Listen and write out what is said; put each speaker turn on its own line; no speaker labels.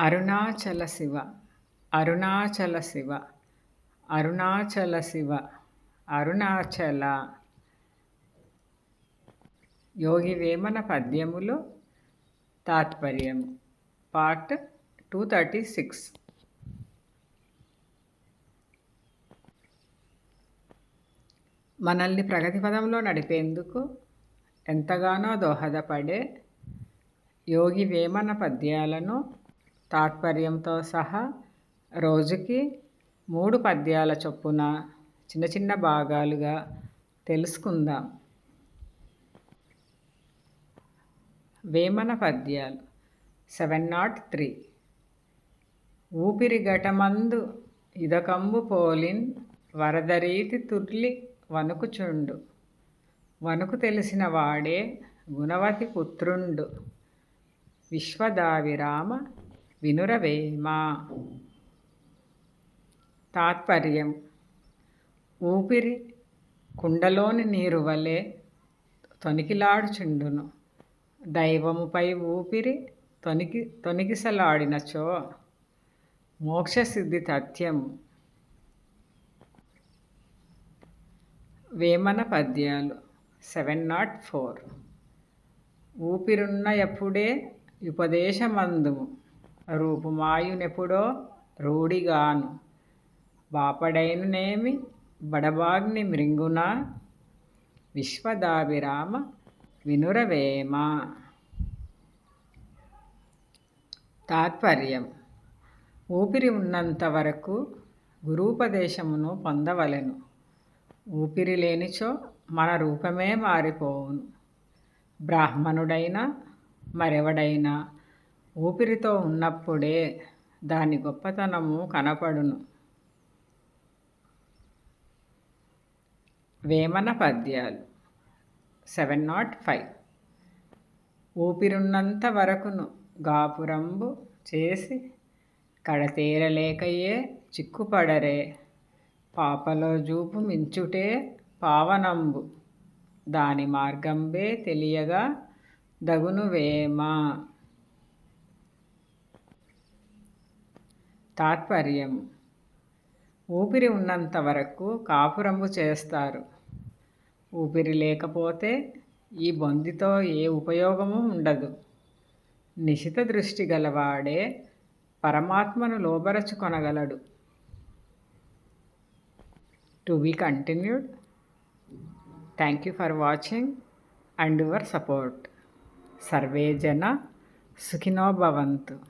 అరుణాచల శివ అరుణాచల శివ అరుణాచల శివ అరుణాచల. యోగి వేమన పద్యములు తాత్పర్యము part two thirty six. మనల్ని ప్రగతి పదంలో నడిపేందుకు ఎంతగానో దోహదపడే యోగి వేమన పద్యాలను తాత్పర్యంతో సహా రోజుకి మూడు పద్యాల చొప్పున చిన్న చిన్న భాగాలుగా తెలుసుకుందాం. వేమన పద్యాలు సెవెన్ నాట్ త్రీ. ఊపిరి ఘటమందు ఇదకంబు పోలిన్ వరదరీతి తుర్లి వణుకుచుండు. వణుకు తెలిసిన వాడే గుణవతి పుత్రుండు. విశ్వదావిరామ వినురవేమా తాత్పర్యం. ఊపిరి కుండలోని నీరు వలె తొనికిలాడుచుండును. దైవముపై ఊపిరి తొనికి తొనికిసలాడినచో మోక్షసిద్ధి తథ్యము వేమన పద్యాలు సెవెన్ నాట్ ఫోర్. ఊపిరున్న ఎప్పుడే ఉపదేశమందుము. రూపుమాయునెప్పుడో? రూఢిగాను. బాపడైననేమి? బడబాగ్ని మృంగున? విశ్వదాభిరామ వినురవేమ. తాత్పర్యం. ఊపిరి ఉన్నంత వరకు గురూపదేశమును పొందవలెను. ఊపిరి లేనిచో మన రూపమే మారిపోవును. బ్రాహ్మణుడైనా మరెవడైనా ఊపిరితో ఉన్నప్పుడే దాని గొప్పతనము కనపడును. వేమన పద్యాలు సెవెన్ నాట్ ఫైవ్. ఊపిరున్నంత వరకును గాపురంబు చేసి కడతీరలేకయే చిక్కుపడరే. పాపలో జూపు మించుటే పావనంబు. దాని మార్గంబే తెలియగా దగును వేమ తాత్పర్యం. ఊపిరి ఉన్నంత వరకు కాపురంబు చేస్తారు. ఊపిరి లేకపోతే ఈ బొందితో ఏ ఉపయోగము ఉండదు. నిశిత దృష్టి గలవాడే పరమాత్మను లోబరచుకొనగలడు. To be continued. Thank you for watching and your support. Survey జన సుఖినో భవంతు.